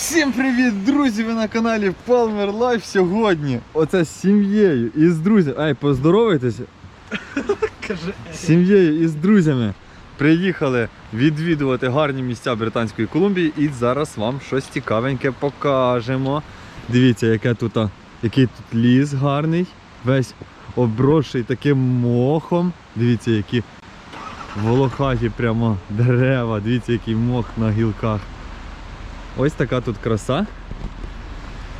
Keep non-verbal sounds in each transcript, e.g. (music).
Всім привіт, друзі! Ви на каналі Palmer Life сьогодні. Оце з сім'єю і з друзями. Ай, поздоровайтеся. (laughs) З сім'єю і з друзями приїхали відвідувати гарні місця Британської Колумбії і зараз вам щось цікавеньке покажемо. Дивіться, яке тут, який тут ліс гарний, весь обросший таким мохом. Дивіться, які волохаті прямо дерева, дивіться, який мох на гілках. Ось така тут краса.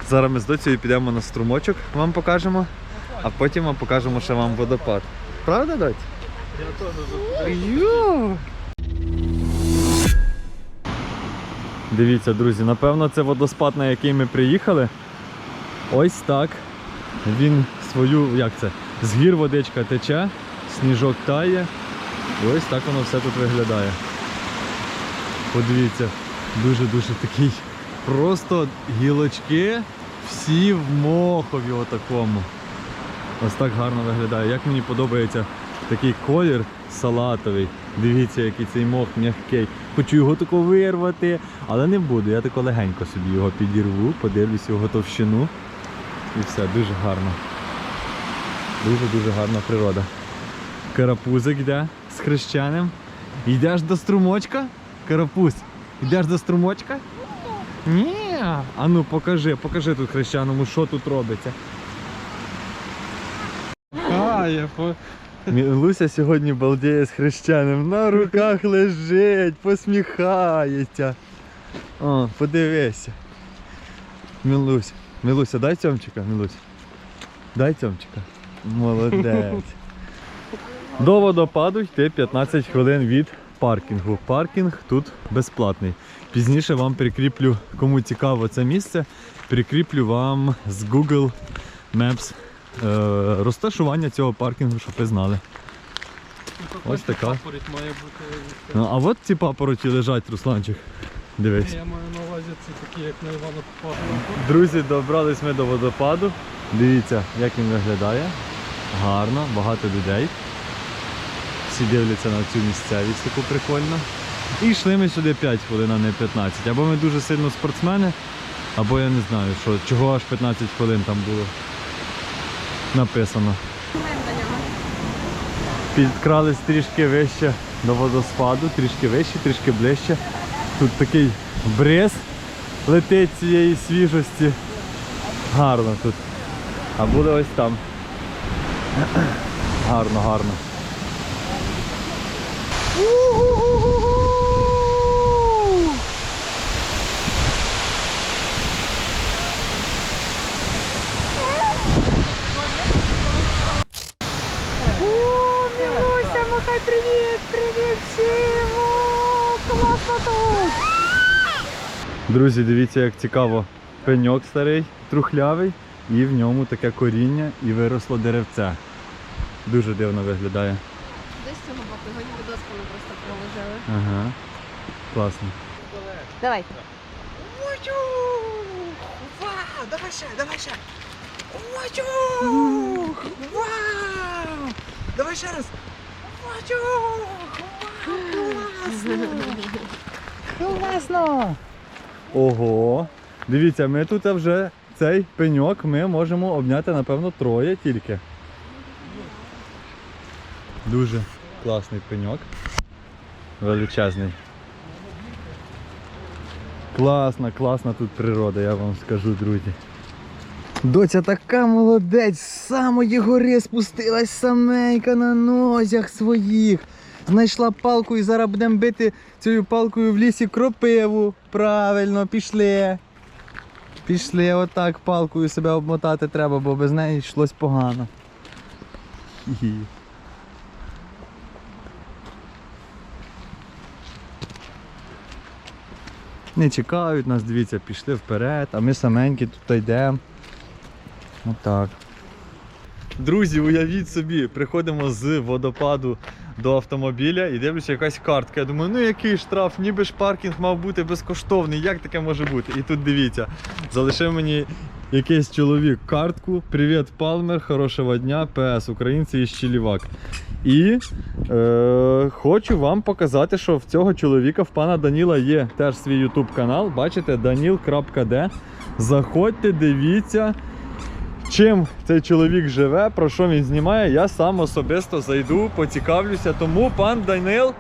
Зараз ми з доцею підемо на струмочок, вам покажемо, а потім вам покажемо ще вам водопад. Правда, доць? я теж Йо! Дивіться, друзі, напевно, це водоспад, на який ми приїхали. Ось так. Він свою, як це, з гір водичка тече, сніжок тає. І ось так воно все тут виглядає. Подивіться, дуже-дуже такий. Просто гілочки всі в мохові отакому. Ось так гарно виглядає. Як мені подобається такий колір салатовий. Дивіться, який цей мох м'який. Хочу його тако вирвати, але не буду. Я тако легенько собі його підірву, подивлюсь його товщину. І все, дуже гарно. Дуже-дуже гарна природа. Карапузик йде з хрещеним. Йдеш до струмочка? Карапуз, йдеш до струмочка? Ні. А ну покажи, покажи тут хрещаному, що тут робиться. А, я по... Луся сьогодні балдіє з хрещеним. На руках лежить, посміхається. О, подивися. Мілуся. Мілуся, дай цьомчика, Мілуся. Дай цьомчика. Молодець. До водопаду йти 15 хвилин від паркінгу. Паркінг тут безплатний. Пізніше вам прикріплю, кому цікаво це місце, прикріплю вам з Google Maps е, розташування цього паркінгу, щоб ви знали. Ось така. Папороть має бути. Ну, а от ці папороті лежать, Русланчик. Дивись. Я маю на увазі це такі, як на Івана Попова. Друзі, добрались ми до водопаду. Дивіться, як він виглядає. Гарно, багато людей. Всі дивляться на цю місцевість таку прикольно. І йшли ми сюди 5 хвилин, а не 15. Або ми дуже сильно спортсмени, або я не знаю, що, чого аж 15 хвилин там було написано. Підкрались трішки вище до водоспаду, трішки вище, трішки ближче. Тут такий бриз летить цієї свіжості. Гарно тут. А буде ось там. Гарно, гарно. Милуся, махай привіт, привіт всім! О, Класно тут! Друзі, дивіться, як цікаво. Пеньок старий, трухлявий, і в ньому таке коріння і виросло деревце. Дуже дивно виглядає. Десь цього боку, його ніби досками просто проложили. Ага. Класно. Давай. Вау! Давай ще, давай ще! Вачух! Вау! Давай ще раз! Вачух! Класно! Ого! Дивіться, ми тут вже цей пеньок ми можемо обняти, напевно, троє тільки. Дуже класний пеньок. Величезний. Класна, класна тут природа, я вам скажу, друзі. Доця така молодець, з самої гори спустилась саменька на нозях своїх. Знайшла палку і зараз будемо бити цією палкою в лісі кропиву. Правильно, пішли. Пішли, отак палкою себе обмотати треба, бо без неї йшлось погано. Не чекають нас, дивіться, пішли вперед, а ми саменькі тут йдемо. Отак. Друзі, уявіть собі, приходимо з водопаду до автомобіля і дивлюся, якась картка. Я думаю, ну який штраф, ніби ж паркінг мав бути безкоштовний. Як таке може бути? І тут дивіться, залишив мені якийсь чоловік картку. Привіт, Палмер, хорошого дня, ПС, українці із Чилівак. І е, хочу вам показати, що в цього чоловіка, в пана Даніла, є теж свій YouTube канал. Бачите, danil.d. Заходьте, дивіться. Чим цей чоловік живе, про що він знімає, я сам особисто зайду, поцікавлюся. Тому, пан Данил,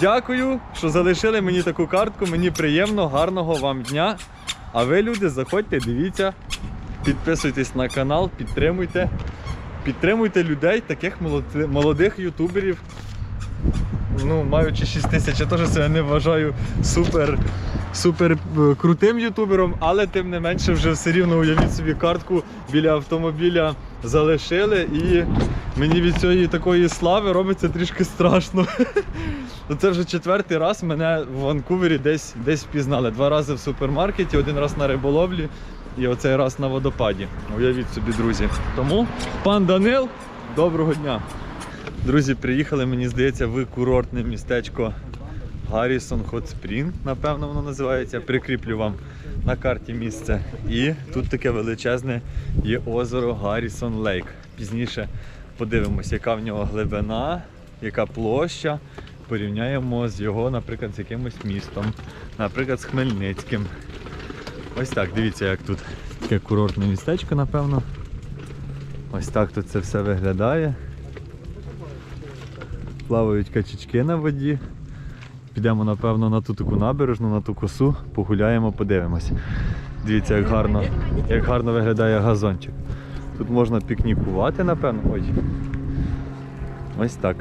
дякую, що залишили мені таку картку. Мені приємно, гарного вам дня. А ви, люди, заходьте, дивіться, підписуйтесь на канал, підтримуйте. Підтримуйте людей, таких молодих ютуберів. Ну, маючи 6 тисяч, я теж себе не вважаю супер, супер е, крутим ютубером, але тим не менше вже все рівно уявіть собі картку біля автомобіля залишили і мені від цієї такої слави робиться трішки страшно. (laughs) Ну, Це вже четвертий раз мене в Ванкувері десь, десь впізнали. Два рази в супермаркеті, один раз на риболовлі і оцей раз на водопаді. Уявіть собі, друзі. Тому, пан Данил, доброго дня. Друзі, приїхали, мені здається, в курортне містечко Гаррісон Spring, напевно, воно називається. Прикріплю вам на карті місце. І тут таке величезне є озеро Гаррісон Лейк. Пізніше подивимося, яка в нього глибина, яка площа. Порівняємо з його, наприклад, з якимось містом, наприклад, з Хмельницьким. Ось так, дивіться, як тут таке курортне містечко, напевно. Ось так тут це все виглядає. Плавають качечки на воді. Підемо, напевно, на ту таку набережну, на ту косу, погуляємо, подивимось. Дивіться, як гарно, як гарно виглядає газончик. Тут можна пікнікувати, напевно. Ой. Ось так.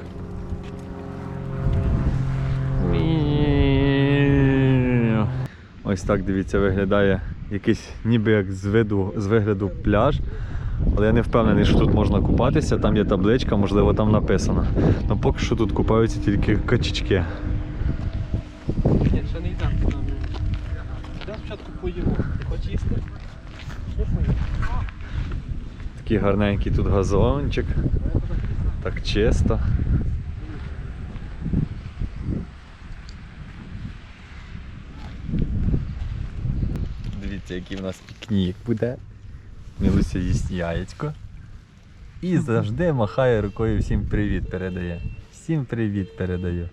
Ось так, дивіться, виглядає якийсь ніби як з виду, з вигляду пляж. Але я не впевнений, що тут можна купатися, там є табличка, можливо, там написано. Ну поки що тут купаються тільки качечки. Ні, ще не йдемо туди. Я спочатку поїмо. Хоч їсти? Такий гарненький тут газончик. Так чисто. Дивіться, який в нас пікнік буде. Мілуся їсть яєчко. І завжди махає рукою всім привіт передає. Всім привіт передаю.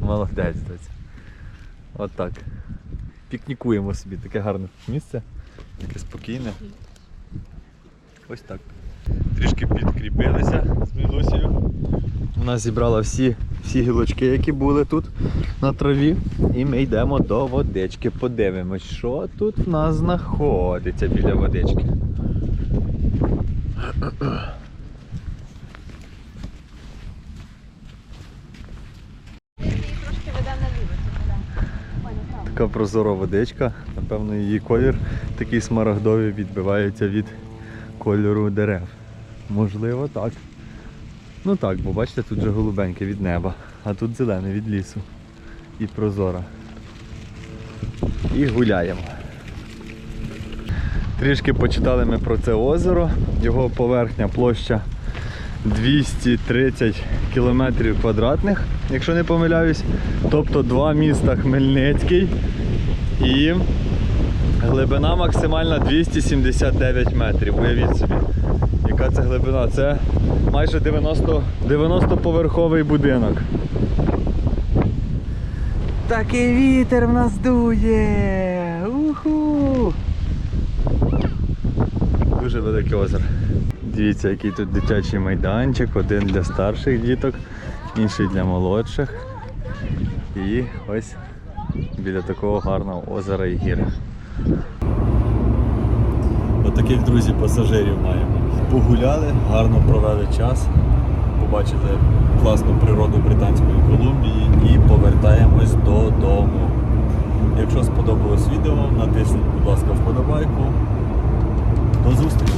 Молодець доця. От. Пікнікуємо собі, таке гарне місце, таке спокійне. Ось так. Трішки підкріпилися з Мілусею. Вона зібрала всі, всі гілочки, які були тут на траві. І ми йдемо до водички. Подивимось, що тут в нас знаходиться біля водички. Така прозора водичка. Напевно, її колір такий смарагдовий відбивається від кольору дерев. Можливо, так. Ну так, бо бачите, тут вже голубеньке від неба, а тут зелене від лісу. І прозора. І гуляємо. Трішки почитали ми про це озеро. Його поверхня площа 230 кілометрів квадратних, якщо не помиляюсь. Тобто два міста Хмельницький і глибина максимальна 279 метрів. Уявіть собі, яка це глибина? Це майже 90, 90-поверховий будинок. Такий вітер в нас дує! Уху! Дуже велике озеро. Дивіться, який тут дитячий майданчик, один для старших діток, інший для молодших. І ось біля такого гарного озера і гір. Отаких, друзі, пасажирів маємо. Погуляли, гарно провели час, побачили класну природу Британської Колумбії і повертаємось додому. Якщо сподобалось відео, натисніть, будь ласка, вподобайку. До зустрічі!